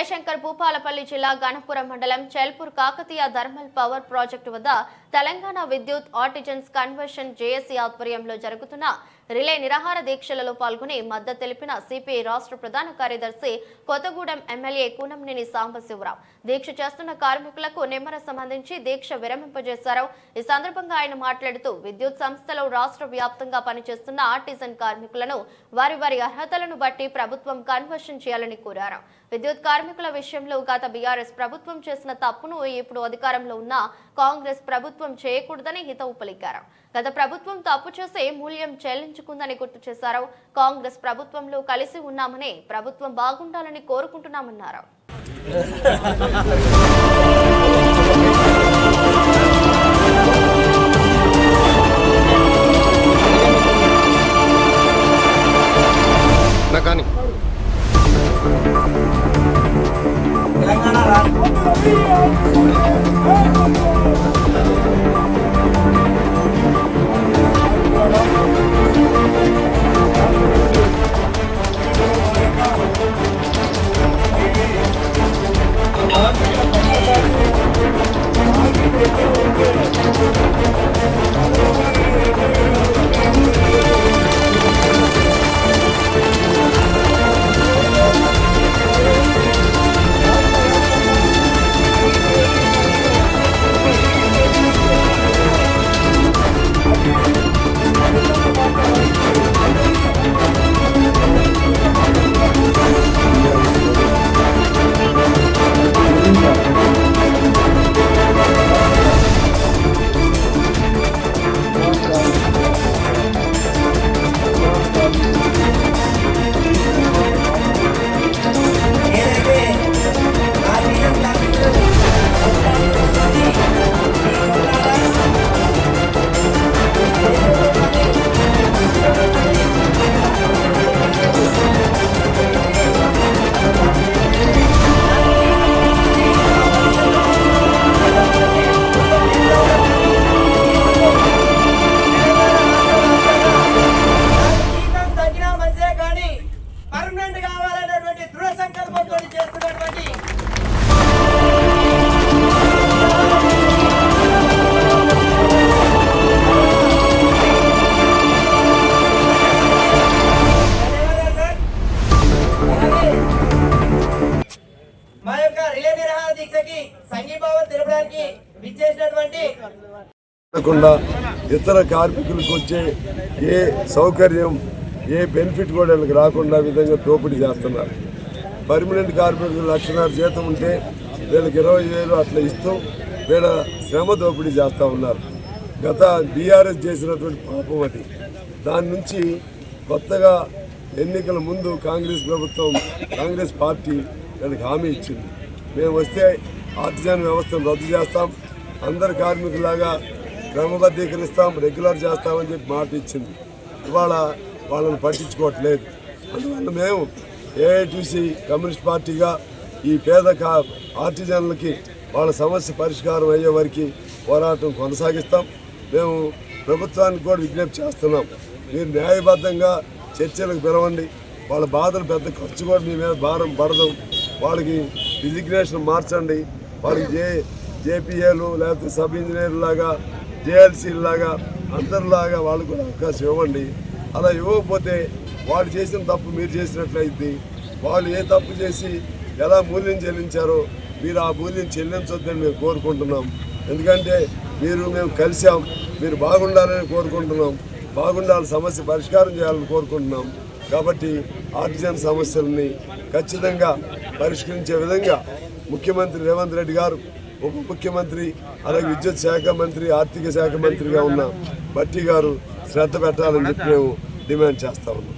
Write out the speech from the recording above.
జయశంకర్ భూపాలపల్లి జిల్లా గణపురం మండలం Chelpur Kakatiya thermal power project వద్ద తెలంగాణ విద్యుత్ ఆర్టిజన్స్ కన్వర్షన్ జేఏసీ ఆధ్వర్యంలో జరుగుతున్న రిలే నిరాహార దీక్షలలో పాల్గొని మద్దతు తెలిపిన సిపిఐ రాష్ట్ర ప్రధాన కార్యదర్శి కొత్తగూడెం ఎమ్మెల్యే కూనంనేని సాంబశివరావు. దీక్ష చేస్తున్న కార్మికులకు నిమ్మర సంబంధించి దీక్ష విరమింపజేశారు. ఈ సందర్భంగా ఆయన మాట్లాడుతూ విద్యుత్ సంస్థలో రాష్ట్ర వ్యాప్తంగా పనిచేస్తున్న ఆర్టిజన్ కార్మికులను వారి వారి అర్హతలను బట్టి ప్రభుత్వం కన్వర్షన్ చేయాలని కోరారు. విద్యుత్ కార్మికుల విషయంలో గత బీఆర్ఎస్ ప్రభుత్వం చేసిన తప్పును ఇప్పుడు అధికారంలో ఉన్న కాంగ్రెస్ ప్రభుత్వం చేయకూడదని హితవు పలికారు. గత ప్రభుత్వం తప్పు చేసే మూల్యం చెల్లించుకుందని గుర్తు చేశారు. కాంగ్రెస్ ప్రభుత్వంలో కలిసి ఉన్నామని ప్రభుత్వం బాగుండాలని కోరుకుంటున్నామన్నారు. చేస్తున్నటువంటి మా యొక్క రిలే దీక్షకి సంఘీభావం తెలపడానికి విచ్చేసినటువంటి కాకుండా ఇతర కార్మికులకు వచ్చే ఏ సౌకర్యం ఏ బెనిఫిట్ కూడా వీళ్ళకి రాకుండా విధంగా దోపిడీ చేస్తున్నారు. పర్మనెంట్ కార్మికులు లక్షన్నర జీతం ఉంటే వీళ్ళకి ఇరవై వేలు అట్లా ఇస్తూ వీళ్ళ శ్రమ దోపిడీ చేస్తూ ఉన్నారు. గత బీఆర్ఎస్ చేసినటువంటి పాపం అది. దాని నుంచి కొత్తగా ఎన్నికల ముందు కాంగ్రెస్ ప్రభుత్వం కాంగ్రెస్ పార్టీ వీళ్ళకి హామీ ఇచ్చింది. మేము వస్తే ఆర్టిజన్ వ్యవస్థను రద్దు చేస్తాం. అందరు కార్మికులాగా క్రమబద్ధీకరిస్తాం రెగ్యులర్ చేస్తామని చెప్పి మాట ఇచ్చింది. ఇవాళ వాళ్ళని పట్టించుకోవట్లేదు. అందువల్ల మేము ఏఐటీసీ కమ్యూనిస్ట్ పార్టీగా ఈ పేద ఆర్టిజన్లకి వాళ్ళ సమస్య పరిష్కారం అయ్యే వరకు పోరాటం కొనసాగిస్తాం. మేము ప్రభుత్వానికి కూడా విజ్ఞప్తి చేస్తున్నాం. మీరు న్యాయబద్ధంగా చర్చలకు పిలవండి. వాళ్ళ బాధలు పెద్ద ఖర్చు కూడా మీ మీద భారం పడదు. వాళ్ళకి డిజిగ్నేషన్ మార్చండి. వాళ్ళకి జే జేపీఏలు లేకపోతే సబ్ ఇంజనీర్ లాగా జేఎల్సీ లాగా అందరిలాగా వాళ్ళకు కూడా అవకాశం ఇవ్వండి. అలా ఇవ్వకపోతే వాళ్ళు చేసిన తప్పు మీరు చేసినట్లయితే వాళ్ళు ఏ తప్పు చేసి ఎలా మూల్యం చెల్లించారో మీరు ఆ మూల్యం చెల్లించొద్దని మేము కోరుకుంటున్నాం. ఎందుకంటే మీరు మేము కలిసాం మీరు బాగుండాలని కోరుకుంటున్నాం. బాగుండాలి సమస్య పరిష్కారం చేయాలని కోరుకుంటున్నాం. కాబట్టి ఆర్టిజన్ సమస్యల్ని ఖచ్చితంగా పరిష్కరించే విధంగా ముఖ్యమంత్రి రేవంత్ రెడ్డి గారు ఉప ముఖ్యమంత్రి అలాగే విద్యుత్ శాఖ మంత్రి ఆర్థిక శాఖ మంత్రిగా ఉన్న బట్టి గారు శ్రద్ధ పెట్టాలని చెప్పి మేము డిమాండ్ చేస్తా ఉన్నాం.